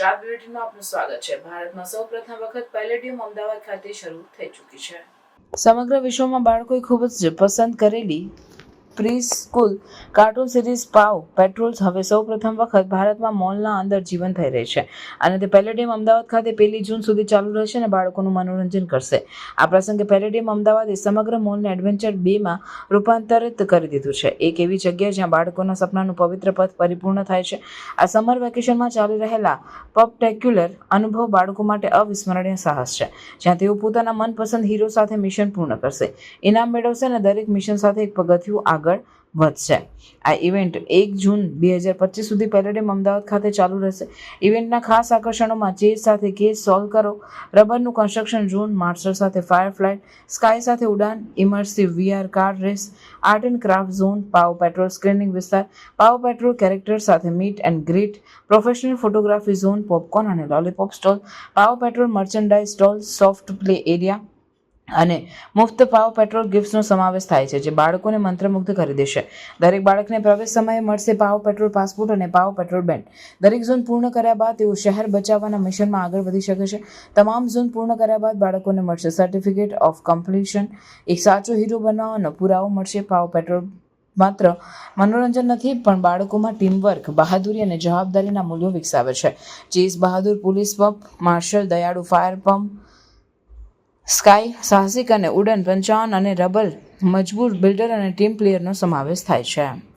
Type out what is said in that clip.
બુલેટિનમાં આપનું સ્વાગત છે. ભારતમાં સૌ પ્રથમ વખત પેલેડિયમ અમદાવાદ ખાતે શરૂ થઈ ચૂકી છે. સમગ્ર વિશ્વમાં બાળકોએ ખૂબ જ પસંદ કરેલી pre school cartoon series Paw Patrols હવે સૌ પ્રથમ વખત ભારતમાં મોલના અંદર જીવન થઈ રહી છે. અને તે પેલેડિયમ અમદાવાદ ખાતે પહેલી જૂન સુધી ચાલુ રહેશે અને બાળકોનું મનોરંજન કરશે. આ પ્રસંગે પેલેડિયમ અમદાવાદે સમગ્ર મોલને એડવેન્ચર બેમાં રૂપાંતરિત કરી દીધું છે. એક એવી જગ્યા જ્યાં બાળકોના સપનાનું પવિત્ર પથ પરિપૂર્ણ થાય છે. આ સમર વેકેશનમાં ચાલી રહેલા પબટેક્યુલર અનુભવ બાળકો માટે અવિસ્મરણીય સાહસ છે, જ્યાં તેઓ પોતાના મનપસંદ હીરો સાથે મિશન પૂર્ણ કરશે. ઇનામ મેળવશે અને દરેક મિશન સાથે એક પગથિયું આગળ વધશે. આ ઇવેન્ટ એક જૂન બે હજાર પચીસ સુધી પેરેડિયમ અમદાવાદ ખાતે ચાલુ રહેશે. ઇવેન્ટના ખાસ આકર્ષણોમાં ચેસ સાથે કેસ સોલ્વ કરો. રબરનું કન્સ્ટ્રક્શન ઝોન માર્શલ સાથે ફાયર ફ્લાઇટ સ્કાય સાથે ઉડાન immersive VR car race art and craft zone Paw Patrol screening વિસ્તાર પાવ પેટ્રોલ કેરેક્ટર સાથે meet and greet professional photography zone popcorn અને lollipop stall Paw Patrol merchandise stall soft play area અને મુફ્ત પાવ petrol ગિફ્ટ્સનો સમાવેશ થાય છે, જે બાળકોને મંત્રમુગ્ધ કરી દેશે. દરેક બાળકને પ્રવેશ સમયે મળશે પાવ પેટ્રોલ પાસપોર્ટ અને પાવ પેટ્રોલ બેન્ડ દરેક ઝોન પૂર્ણ કર્યા બાદ તેઓ શહેર બચાવવાના મિશનમાં આગળ વધી શકે છે. તમામ ઝોન પૂર્ણ કર્યા બાદ બાળકોને મળશે સર્ટિફિકેટ ઓફ કમ્પ્લીશન. એક સાચો હીરો બનાવવાનો પુરાવો મળશે. પાવ પેટ્રોલ માત્ર મનોરંજન નથી, પણ બાળકોમાં ટીમવર્ક, બહાદુરી અને જવાબદારીના મૂલ્યો વિકસાવે છે. ચીઝ બહાદુર પોલીસ પંપ, માર્શલ દયાળુ ફાયર પંપ સ્કાય, સાહસિક અને ઉડન, પંચાવન અને રબલ મજબૂર બિલ્ડર અને ટીમ પ્લેયરનો સમાવેશ થાય છે.